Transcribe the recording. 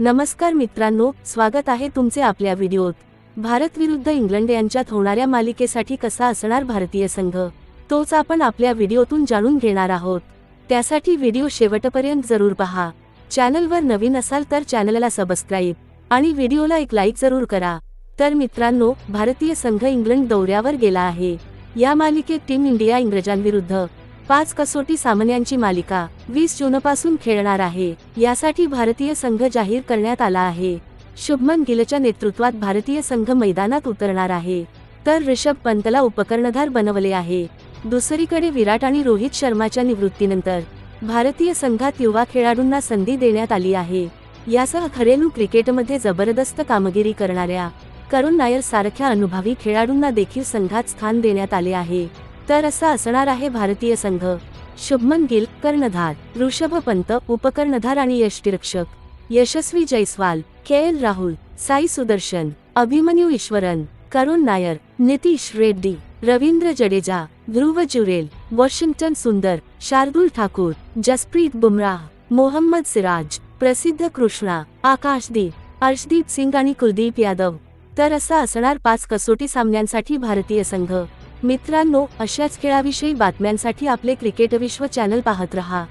नमस्कार मित्रांनो स्वागत आहे तुमचे आपल्या व्हिडिओत. भारत विरुद्ध इंग्लंड यांच्यात होणाऱ्या मालिकेसाठी कसा असणार भारतीय संघ? तोच आपण आपल्या व्हिडिओतून जाणून घेणार आहोत. त्यासाठी व्हिडिओ शेवटपर्यंत जरूर पहा. चॅनलवर नवीन असाल तर चॅनलला सबस्क्राईब आणि व्हिडिओला एक लाईक जरूर करा. तर मित्रांनो भारतीय संघ इंग्लंड दौऱ्यावर गेला आहे. या मालिकेत टीम इंडिया इंग्रजांविरुद्ध पाच कसोटी सामन्यांची मालिका वीस जूनपासून खेळणार आहे. यासाठी भारतीय संघ जाहीर करण्यात आला आहे. शुभमन गिलच्या नेतृत्वात भारतीय संघ मैदानात उतरणार आहे. तर ऋषभ पंतला उपकर्णधार बनवले आहे. दुसरीकडे विराट आणि रोहित शर्माच्या निवृत्तीनंतर भारतीय संघात युवा खेळाडूंना संधी देण्यात आली आहे. यासह घरेलू क्रिकेटमध्ये जबरदस्त कामगिरी करणाऱ्या करुण नायर सारख्या अनुभवी खेळाडूंना देखील संघात स्थान देण्यात आले आहे. तर असा असणार आहे भारतीय संघ. शुभमन गिल कर्णधार. ऋषभ पंत उपकर्णधार आणि यष्टीरक्षक. Yashasvi Jaiswal K L Rahul Sai Sudarshan Abhimanyu Easwaran Karun Nair Nitish Reddy Ravindra Jadeja Dhruv Jurel Washington Sundar Shardul Thakur Jasprit Bumrah Mohammed Siraj प्रसिद्ध कृष्णा आकाशदीप अर्शदीप सिंग आणि कुलदीप यादव. तर असा असणार पाच कसोटी सामन्यांसाठी भारतीय संघ. मित्रांनो अशाच खेळाविषयी बातम्यांसाठी आपले क्रिकेट विश्व चॅनल पाहत रहा.